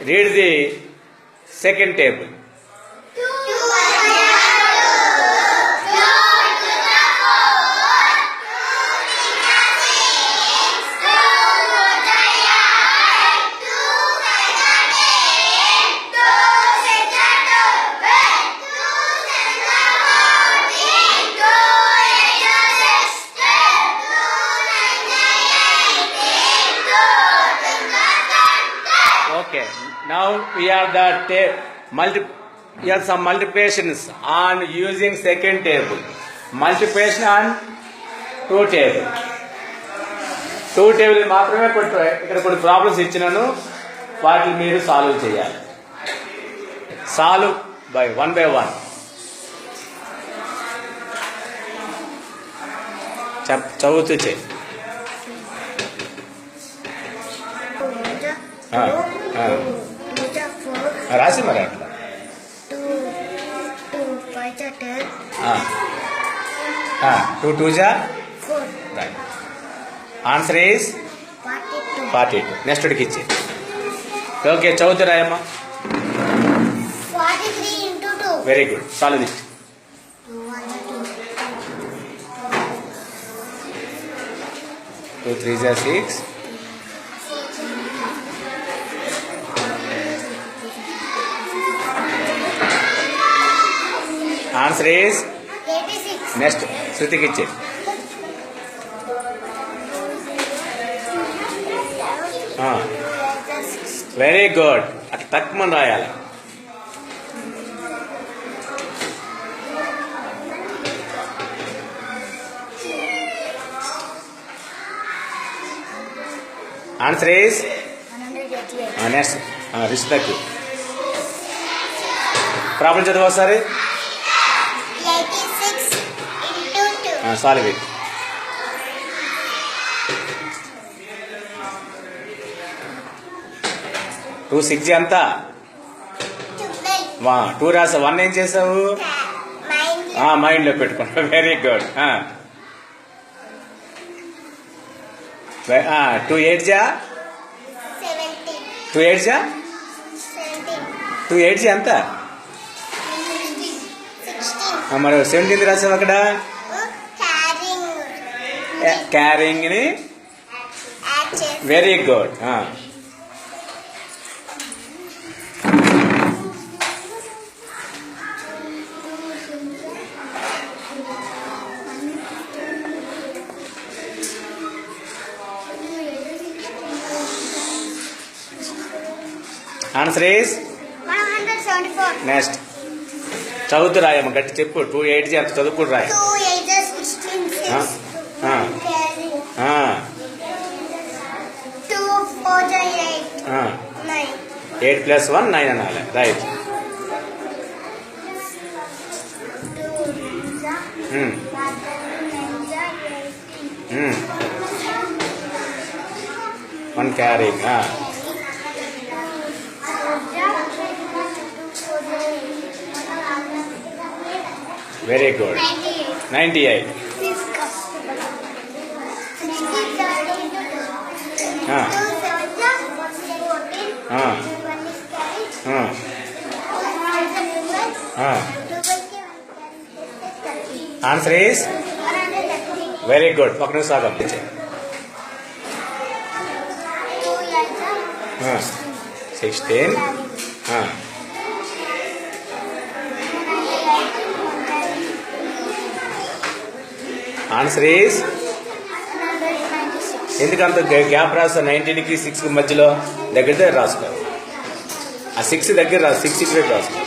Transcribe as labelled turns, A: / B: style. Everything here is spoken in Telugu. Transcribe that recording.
A: Read the second table. Okay. Now we are the ta- multi. Here some multiplications on using second table. Multiplication on two table. Two table మాత్రమే పెట్టు ఇక్కడ కొన్ని ప్రాబ్లమ్స్ ఇచ్చినాను వాటిని మీరు సాల్వ్ చేయాలి solve by one by one చదువుతూ చేయి ఆ, ఆ. రాసి మరి అట్లా టూ టూ జా? Answer is forty two next ఇచ్చి ఓకే చదువుతూ రాయమ్మా. Very good solve this two three జా సిక్స్ ఆన్సర్ ఈస్ నెక్స్ట్ శృతికి ఇచ్చే వెరీ గుడ్ అట్లా తక్కువ రాయాలి. ఆన్సర్ ఈస్ నెక్స్ట్ రిషితకి. ప్రాబ్లం చదువు ఒకసారి. సాల్వ్ టూ సిక్స్ ఎంత వా టూ రాసా వన్ ఏం చేసావు? మైండ్లో పెట్టుకున్నా వెరీ గుడ్ టూ ఎయిట్ జా? టూ ఎయిట్ జా? టూ ఎయిట్ జా ఎంత మరి సెవెంటీన్త్ రాసావు అక్కడ? క్యారింగ్ని very good answer is next చదువుతూ రాయమ్మ గట్టి చెప్పు. టూ ఎయిట్ జీ అంత చదువుకుని రాయ. ఎయిట్ ప్లస్ వన్ నైన్ అనాలి right one carrying very good ninety eight answer is very good ఒక నిమిషం ఆగం సిక్స్టీన్ ఆన్సర్ ఈస్ ఎందుకంత గ్యాప్ రాస్తా నైన్టీన్కి సిక్స్ మధ్యలో దగ్గర దగ్గర రాసుకో ఆ సిక్స్ దగ్గర సిక్స్ ఇక్కడ రాసుకో